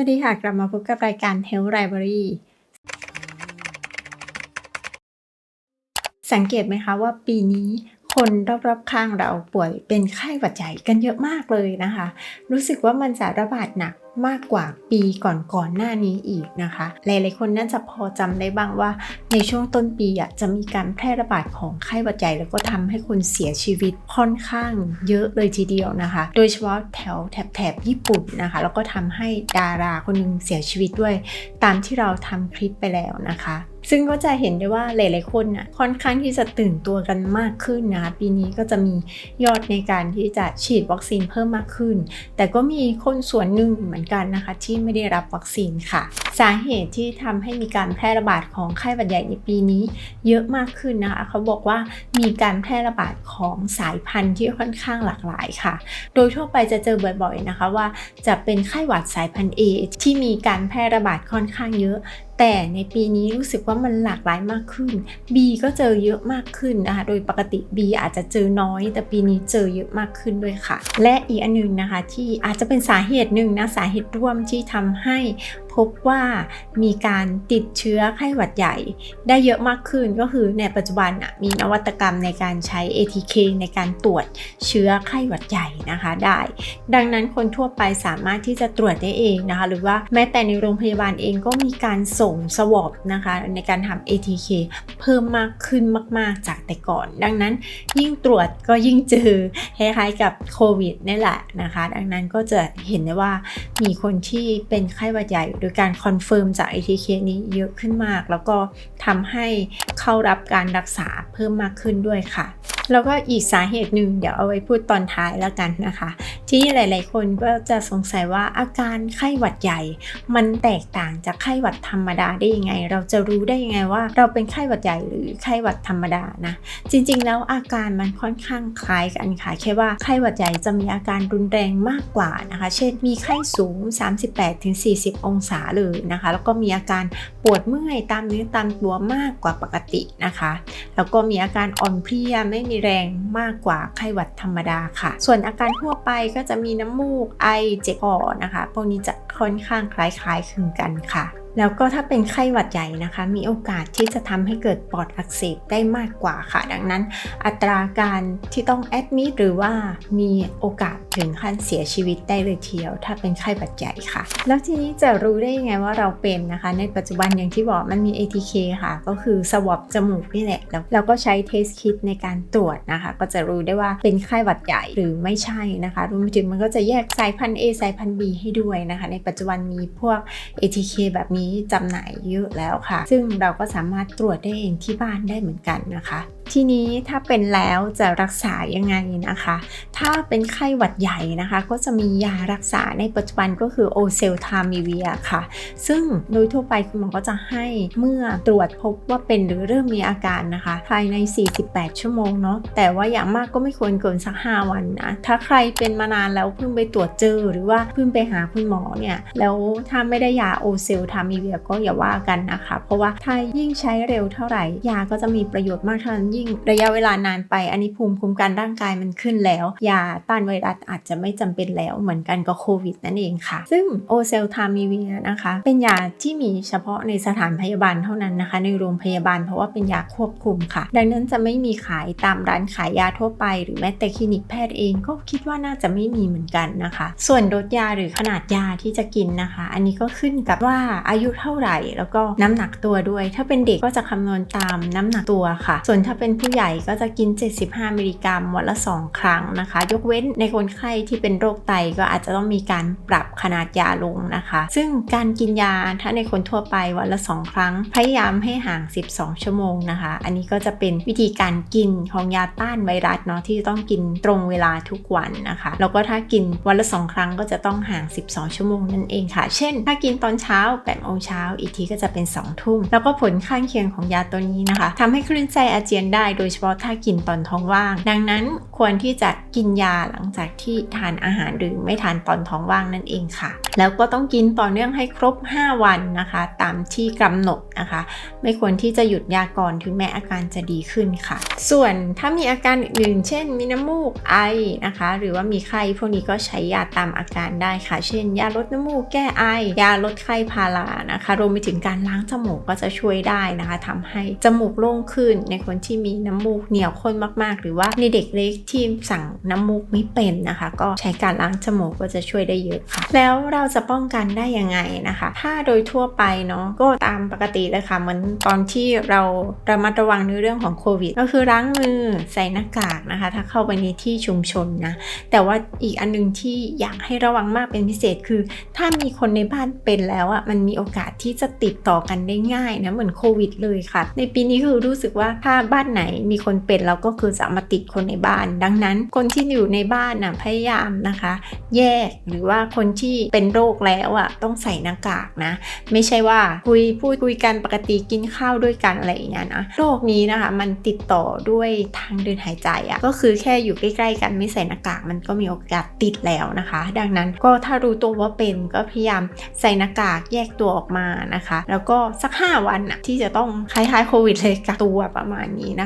วัสดีค่ะ กลับมาพบกับรายการ Health Library สังเกตไหมคะว่าปีนี้ คนรอบๆข้างเราป่วยเป็นไข้หวัดใหญ่กันเยอะมากเลยนะคะ รู้สึกว่ามันจะระบาดหนักมากกว่าปีก่อนๆหน้านี้อีกนะคะ หลายๆคนน่าจะพอจำได้บ้างว่า ในช่วงต้นปีอะจะมีการแพร่ระบาดของไข้หวัดใหญ่แล้วก็ทำให้คนเสียชีวิตค่อนข้างเยอะเลยทีเดียวนะคะ โดยเฉพาะแถวแถบๆญี่ปุ่นนะคะ แล้วก็ทำให้ดาราคนหนึงเสียชีวิตด้วย ตามที่เราทำคลิปไปแล้วนะคะ ซึ่งก็จะเห็นได้ว่าหลาย ๆ คนน่ะค่อนข้างที่จะตื่นตัวกันมากขึ้นนะคะปีนี้ก็จะมียอดในการที่จะฉีดวัคซีนเพิ่มมากขึ้น แต่ก็มีคนส่วนหนึ่งเหมือนกันนะคะ ที่ไม่ได้รับวัคซีนค่ะ สาเหตุที่ทำให้มีการแพร่ระบาดของไข้หวัดใหญ่ในปีนี้ เยอะมากขึ้นนะคะเขาบอกว่ามีการแพร่ระบาดของสายพันธุ์ที่ค่อนข้างหลากหลายค่ะ โดยทั่วไปจะเจอบ่อย ๆ นะคะว่าจะเป็นไข้หวัดสายพันธุ์ A ที่มีการแพร่ระบาดค่อนข้างเยอะ แต่ในปีนี้รู้สึกว่ามันหลากหลายมากขึ้น B ก็เจอเยอะมากขึ้นนะคะ โดยปกติ B อาจจะเจอน้อย แต่ปีนี้เจอเยอะมากขึ้นด้วยค่ะ และอีกอันหนึงนะคะที่อาจจะเป็นสาเหตุหนึ่งนะสาเหตุร่วมที่ทำให้ พบว่ามีการติดเชื้อไข้หวัดใหญ่ ได้เยอะมากขึ้นก็คือในปัจจุบันมีนวัตกรรมในการใช้ ATK ในการตรวจเชื้อไข้หวัดใหญ่นะคะได้ ดังนั้นคนทั่วไปสามารถที่จะตรวจได้เองนะคะ หรือว่าแม้แต่ในโรงพยาบาลเองก็มีการส่งสวอปนะคะ ในการทำ ATK เพิ่มมากขึ้นมาก ๆ จากแต่ก่อน ดังนั้นยิ่งตรวจก็ยิ่งเจอคล้ายๆกับโควิดนี่แหละนะคะ ดังนั้นก็จะเห็นได้ว่ามีคนที่เป็นไข้หวัดใหญ่ดยการคอนเฟิร์มจาก ATK นี้เยอะขึ้นมาก แล้วก็ทำให้เข้ารับการรักษาเพิ่มมากขึ้นด้วยค่ะ แล้วก็อีกสาเหตุหนึ่งเดี๋ยวเอาไว้พูดตอนท้ายแล้วกันนะคะ ที่หลาย ๆ คนก็จะสงสัยว่าอาการไข้หวัดใหญ่ มันแตกต่างจากไข้หวัดธรรมดาได้ยังไง เราจะรู้ได้ยังไงว่า เราเป็นไข้หวัดใหญ่หรือไข้หวัดธรรมดานะจริง ๆ แล้วอาการมันค่อนข้างคล้ายกันค่ะแค่ว่าไข้หวัดใหญ่จะมีอาการรุนแรงมากกว่านะคะ เช่นมีไข้สูง 38-40 องศาเลยนะคะ แล้วก็มีอาการปวดเมื่อยตามเนื้อตามตัวมากกว่าปกตินะคะ แล้วก็มีอาการอ่อนเพลียไม่มีแรงมากกว่าไข้หวัดธรรมดาค่ะ ส่วนอาการทั่วไปก็จะมีน้ำมูกไอเจ็บคอนะคะพวกนี้จะค่อนข้างคล้ายๆคลึงกันค่ะแล้วก็ถ้าเป็นไข้หวัดใหญ่นะคะ มีโอกาสที่จะทำให้เกิดปอดอักเสบได้มากกว่าค่ะ ดังนั้น อัตราการที่ต้องแอดมิดหรือว่ามีโอกาส ถึงขั้นเสียชีวิตได้เลยทีเดียว ถ้าเป็นไข้หวัดใหญ่ค่ะ แล้วทีนี้จะรู้ได้ยังไงว่าเราเป็นนะคะ ในปัจจุบันอย่างที่บอกมันมี ATK ค่ะ ก็คือสวอปจมูกนี่แหละแล้วเราก็ใช้เทสคิดในการตรวจนะคะ ก็จะรู้ได้ว่าเป็นไข้หวัดใหญ่หรือไม่ใช่นะคะรวมไปถึงมันก็จะแยกสายพันธุ์ A สายพันธุ์ B ให้ด้วยนะคะ ในปัจจุบันมีพวก ATK แบบนี้จำหน่ายเยอะแล้วค่ะ ซึ่งเราก็สามารถตรวจได้เองที่บ้านได้เหมือนกันนะคะ ทีนี้ถ้าเป็นแล้วจะรักษายังไงนะคะ ถ้าเป็นไข้หวัดใหญ่นะคะ ก็จะมียารักษาในปัจจุบันก็คือโอเซลทามิเวียค่ะ ซึ่งโดยทั่วไปคุณหมอก็จะให้เมื่อตรวจพบว่าเป็นหรือเริ่มมีอาการนะคะ ภายใน 48 ชั่วโมงเนาะแต่ว่าอย่างมากก็ไม่ควรเกินสัก 5 วันนะถ้าใครเป็นมานานแล้วเพิ่งไปตรวจเจอหรือว่าเพิ่งไปหาคุณหมอเนี่ยแล้วถ้าไม่ได้ยาโอเซลทามิเวียก็อย่าว่ากันนะคะ เพราะว่าถ้ายิ่งใช้เร็วเท่าไหร่ยาก็จะมีประโยชน์มากเท่านั้นยิ่งระยะเวลานานไป อันนี้ภูมิคุ้มกันร่างกายมันขึ้นแล้ว ยาต้านไวรัสอาจจะไม่จำเป็นแล้วเหมือนกันกับโควิดนั่นเองค่ะ ซึ่งโอเซลทามิเวียนะคะ เป็นยาที่มีเฉพาะในสถานพยาบาลเท่านั้นนะคะ ในโรงพยาบาลเพราะว่าเป็นยาควบคุมค่ะ ดังนั้นจะไม่มีขายตามร้านขายยาทั่วไป หรือแม้แต่คลินิกแพทย์เองก็คิดว่าน่าจะไม่มีเหมือนกันนะคะ ส่วนโดสยาหรือขนาดยาที่จะกินนะคะ อันนี้ก็ขึ้นกับว่าอายุเท่าไหร่ แล้วก็น้ำหนักตัวด้วย ถ้าเป็นเด็กก็จะคำนวณตามน้ำหนักตัวค่ะ ส่วนถ้าเป็น็นผู้ใหญ่ก็จะกิน 75 มิลลิกรัมวันละ 2 ครั้งนะคะ ยกเว้นในคนไข้ที่เป็นโรคไตก็อาจจะต้องมีการปรับขนาดยาลงนะคะ ซึ่งการกินยาถ้าในคนทั่วไปวันละ 2 ครั้ง พยายามให้ห่าง 12 ชั่วโมงนะคะ อันนี้ก็จะเป็นวิธีการกินของยาต้านไวรัสเนาะที่ต้องกินตรงเวลาทุกวันนะคะ แล้วก็ถ้ากินวันละ 2 ครั้งก็จะต้องห่าง 12 ชั่วโมงนั่นเองค่ะ เช่น ถ้ากินตอนเช้า8โมงเช้าอีกทีก็จะเป็น 2 ทุ่ม แล้วก็ผลข้างเคียงของยาตัวนี้นะคะทำให้คลื่นไส้อาเจียนได้โดยเฉพาะถ้ากินตอนท้องว่าง ดังนั้นควรที่จะกินยาหลังจากที่ทานอาหารหรือไม่ทานตอนท้องว่างนั่นเองค่ะ แล้วก็ต้องกินต่อเนื่องให้ครบ 5 วันนะคะ ตามที่กำหนดนะคะ ไม่ควรที่จะหยุดยาก่อนถึงแม้อาการจะดีขึ้นค่ะ ส่วนถ้ามีอาการอื่นเช่น มีน้ำมูกไอนะคะ หรือว่ามีไข้พวกนี้ก็ใช้ยาตามอาการได้ค่ะ เช่น ยาลดน้ำมูกแก้ไอ ยาลดไข้พารานะคะ รวมไปถึงการล้างจมูกก็จะช่วยได้นะคะทำให้จมูกโล่งขึ้นในคนที่มีน้ำมูกเหนียวข้นมากๆ หรือว่าในเด็กเล็กที่สั่งน้ำมูกไม่เป็นนะคะ ก็ใช้การล้างจมูกก็จะช่วยได้เยอะค่ะ แล้วเราจะป้องกันได้ยังไงนะคะ ถ้าโดยทั่วไปเนาะก็ตามปกติเลยค่ะเหมือนตอนที่เราระมัดระวังในเรื่องของโควิด ก็คือล้างมือใส่หน้ากากนะคะ ถ้าเข้าไปในที่ชุมชนนะแต่ว่าอีกอันนึงที่อยากให้ระวังมากเป็นพิเศษคือ ถ้ามีคนในบ้านเป็นแล้วอะมันมีโอกาสที่จะติดต่อกันได้ง่ายนะเหมือนโควิดเลยค่ะ ในปีนี้คือรู้สึกว่าถ้าบ้านไหนมีคนเป็นเราก็คือจะมาติดคนในบ้าน ดังนั้นคนที่อยู่ในบ้านน่ะพยายามนะคะ แยกหรือว่าคนที่เป็นโรคแล้วอะต้องใส่หน้ากากนะ ไม่ใช่ว่าคุยพูดคุยกันปกติกินข้าวด้วยกันอะไรอย่างเงี้ยนะโรคนี้นะคะมันติดต่อด้วยทางเดินหายใจอะ่ะก็คือแค่อยู่ใกล้ๆ กันไม่ใส่หน้ากากมันก็มีโอกาสติดแล้วนะคะ ดังนั้นก็ถ้ารู้ตัวว่าเป็นก็พยายามใส่หน้ากากแยกตัวออกมานะคะ แล้วก็สัก 5 วันอะที่จะต้องคล้ายๆโควิดเลยกักตัวประมาณนี้นะคะ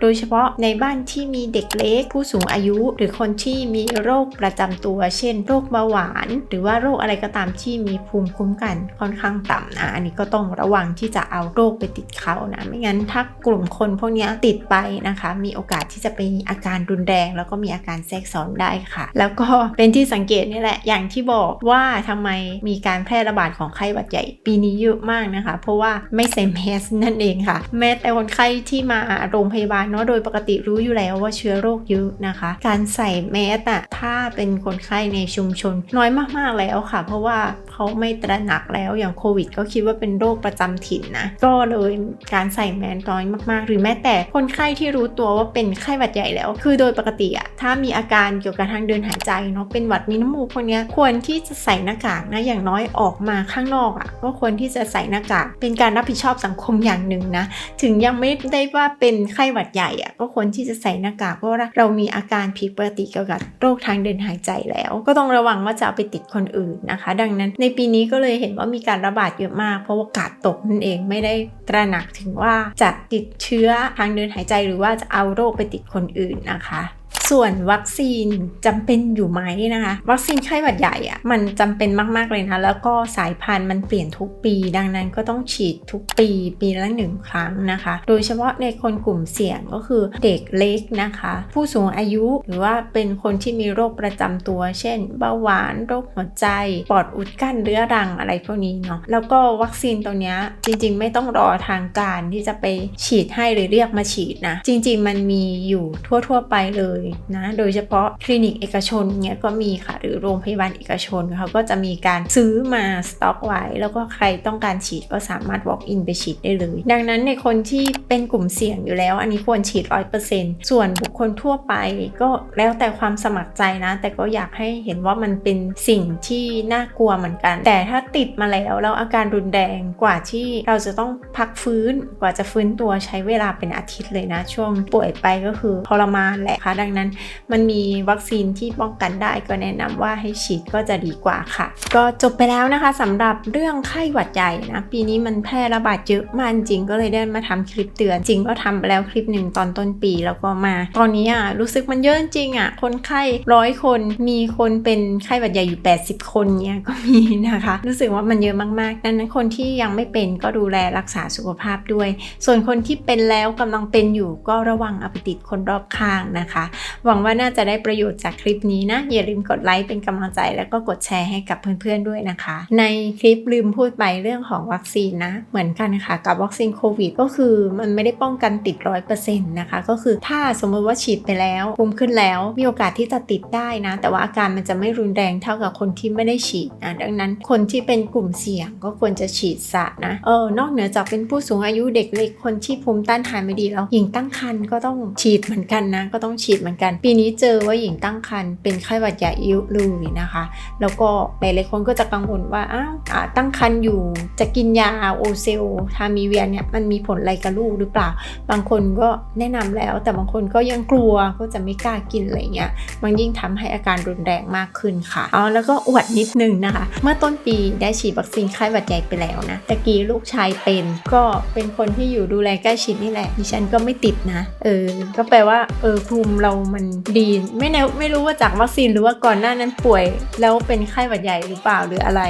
โดยเฉพาะในบ้านที่มีเด็กเล็ก ผู้สูงอายุ หรือคนที่มีโรคประจำตัว เช่น โรคเบาหวาน หรือว่าโรคอะไรก็ตามที่มีภูมิคุ้มกันค่อนข้างต่ำนะอันนี้ก็ต้องระวังที่จะเอาโรคไปติดเขานะ ไม่งั้นถ้ากลุ่มคนพวกนี้ติดไปนะคะ มีโอกาสที่จะเป็นอาการรุนแรง แล้วก็มีอาการแทรกซ้อนได้ค่ะ แล้วก็เป็นที่สังเกตนี่แหละอย่างที่บอกว่าทำไมมีการแพร่ระบาดของไข้หวัดใหญ่ปีนี้เยอะมากนะคะ เพราะว่าไม่ใส่แมสนั่นเองค่ะแม้แต่คนไข้ที่มาโรงพยาบาลเนาะโดยปกติรู้อยู่แล้วว่าเชื้อโรคเยอะนะคะ การใส่แมสอะถ้าเป็นคนไข้ในชุมชน น้อยมากๆแล้วค่ะ เพราะว่าเขาไม่ตระหนักแล้วอย่างโควิด ก็คิดว่าเป็นโรคประจำถิ่นนะก็เลยการใส่แมสน้อยมากๆ หรือแม้แต่คนไข้ที่รู้ตัวว่าเป็นไข้หวัดใหญ่แล้ว คือโดยปกติอะถ้ามีอาการเกี่ยวกับทางเดินหายใจเนาะเป็นหวัดมีน้ำมูกพวกเนี้ยควรที่จะใส่หน้ากากนะอย่างน้อยออกมาข้างนอกอะก็ควรที่จะใส่หน้ากากเป็นการรับผิดชอบสังคมอย่างหนึ่งนะถึงยังไม่ได้ว่าเป็นไข้หวัดใหญ่อะก็ควรที่จะใส่หน้ากากเพราะว่าเรามีอาการผิดปกติเกี่ยวกับโรคทางเดินหายใจแล้ว ก็ต้องระวังว่าจะเอาไปติดคนอื่นนะคะ ดังนั้นในปีนี้ก็เลยเห็นว่ามีการระบาดเยอะมาก เพราะว่ากาดตกนั่นเองไม่ได้ตระหนักถึงว่าจะติดเชื้อทางเดินหายใจหรือว่าจะเอาโรคไปติดคนอื่นนะคะ ส่วนวัคซีนจำเป็นอยู่ไหมนะคะ วัคซีนไข้หวัดใหญ่อะมันจำเป็นมาก ๆ เลยนะ แล้วก็สายพันธุ์มันเปลี่ยนทุกปี ดังนั้นก็ต้องฉีดทุกปีปีละหนึ่งครั้งนะคะ โดยเฉพาะในคนกลุ่มเสี่ยงก็คือเด็กเล็กนะคะ ผู้สูงอายุหรือว่าเป็นคนที่มีโรคประจำตัว เช่นเบาหวานโรคหัวใจปอดอุดกั้นเรื้อรังอะไรพวกนี้เนาะแล้วก็วัคซีนตัวนี้จริง ๆ ไม่ต้องรอทางการที่จะไปฉีดให้หรือเรียกมาฉีดนะจริง ๆ มันมีอยู่ทั่ว ๆ ไปเลยนะโดยเฉพาะคลินิกเอกชนเนี้ยก็มีค่ะหรือโรงพยาบาลเอกชนเขาก็จะมีการซื้อมาสต็อกไว้ แล้วก็ใครต้องการฉีดก็สามารถ walk in ไปฉีดได้เลย ดังนั้นในคนที่เป็นกลุ่มเสี่ยงอยู่แล้ว อันนี้ควรฉีด 100%ส่วนบุคคลทั่วไปก็แล้วแต่ความสมัครใจนะ แต่ก็อยากให้เห็นว่ามันเป็นสิ่งที่น่ากลัวเหมือนกัน แต่ถ้าติดมาแล้วแล้วอาการรุนแรงกว่าที่เราจะต้องพักฟื้นกว่าจะฟื้นตัวใช้เวลาเป็นอาทิตย์เลยนะ ช่วงป่วยไปก็คือทรมานแหละค่ะดังนั้นมันมีวัคซีนที่ป้องกันได้ก็แนะนำว่าให้ฉีดก็จะดีกว่าค่ะ ก็จบไปแล้วนะคะสำหรับเรื่องไข้หวัดใหญ่นะ ปีนี้มันแพร่ระบาดเยอะมากจริงก็เลยได้มาทำคลิปเตือน จริงก็ทำไปแล้วคลิปหนึ่งตอนต้นปีแล้วก็มา ตอนนี้อะรู้สึกมันเยอะจริงอะคนไข้ร้อยคนมีคนเป็นไข้หวัดใหญ่อยู่ 80 คนเนี้ยก็มีนะคะ รู้สึกว่ามันเยอะมากๆดังนั้นคนที่ยังไม่เป็นก็ดูแลรักษาสุขภาพด้วย ส่วนคนที่เป็นแล้วกำลังเป็นอยู่ก็ระวังเอาไปติดคนรอบข้างนะคะหวังว่าน่าจะได้ประโยชน์จากคลิปนี้นะ อย่าลืมกดไลค์เป็นกำลังใจ แล้วก็กดแชร์ให้กับเพื่อนๆด้วยนะคะ ในคลิปลืมพูดไปเรื่องของวัคซีนนะ เหมือนกันค่ะกับวัคซีนโควิดก็คือมันไม่ได้ป้องกันติดร้อยเปอร์เซ็นต์นะคะก็คือถ้าสมมติว่าฉีดไปแล้วภูมิขึ้นแล้วมีโอกาสที่จะติดได้นะ แต่ว่าอาการมันจะไม่รุนแรงเท่ากับคนที่ไม่ได้ฉีดนะดังนั้นคนที่เป็นกลุ่มเสี่ยงก็ควรจะฉีดซะนะเออนอกเหนือจากเป็นผู้สูงอายุเด็กเล็กคนที่ภูมิต้านทานไม่ดีแล้วหญิงตั้งครรภ์ก็ต้องฉีดเหมือนกันนะ ก็ต้องฉีดเหมือนกันกัน ปีนี้เจอว่าหญิงตั้งครรภ์เป็นไข้หวัดใหญ่ยอะเลยนะคะ แล้วก็หลายๆคนก็จะกังวลว่าอ้าวตั้งครรภ์อยู่จะกินยาโอเซลทามีเวียเนี่ยมันมีผลอะไรกับลูกหรือเปล่า บางคนก็แนะนำแล้ว แต่บางคนก็ยังกลัวก็จะไม่กล้ากินอะไรเงี้ยมันยิ่งทำให้อาการรุนแรงมากขึ้นค่ะเอาแล้วก็อวดนิดนึงนะคะ เมื่อต้นปีได้ฉีดวัคซีนไข้หวัดใหญ่ไปแล้วนะตะกี้ลูกชายเป็นก็เป็นคนที่อยู่ดูแลใกล้ชิดนี่แหละดิฉันก็ไม่ติดนะเออก็แปลว่าเออภูมิเรามันดีไม่แน่ไม่รู้ว่าจากวัคซีนหรือว่าก่อนหน้านั้นป่วย แล้วเป็นไข้หวัดใหญ่หรือเปล่าหรืออะไร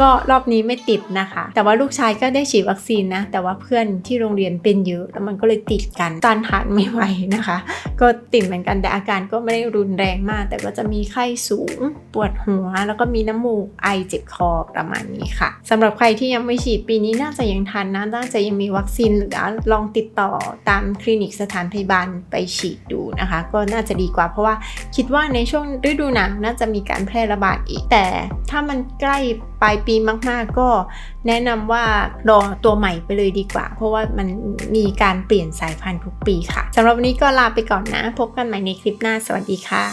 ก็รอบนี้ไม่ติดนะคะ แต่ว่าลูกชายก็ได้ฉีดวัคซีนนะ แต่ว่าเพื่อนที่โรงเรียนเป็นเยอะแล้วมันก็เลยติดกันต้านทานไม่ไหวนะคะ ก็ติดเหมือนกันแต่อาการก็ไม่ได้รุนแรงมาก แต่ก็จะมีไข้สูงปวดหัว แล้วก็มีน้ำมูกไอเจ็บคอประมาณนี้ค่ะสำหรับใครที่ยังไม่ฉีดปีนี้น่าจะยังทันนะน่าจะยังมีวัคซีนเหลือลองติดต่อตามคลินิกสถานพยาบาลไปฉีดดูนะคะ ก็น่าจะดีกว่า เพราะว่าคิดว่าในช่วงฤดูหนาวน่าจะมีการแพร่ระบาดอีก แต่ถ้ามันใกล้ปลายปีมากๆ ก็แนะนำว่ารอตัวใหม่ไปเลยดีกว่า เพราะว่ามันมีการเปลี่ยนสายพันธุ์ทุกปีค่ะสำหรับวันนี้ก็ลาไปก่อนนะ พบกันใหม่ในคลิปหน้าสวัสดีค่ะ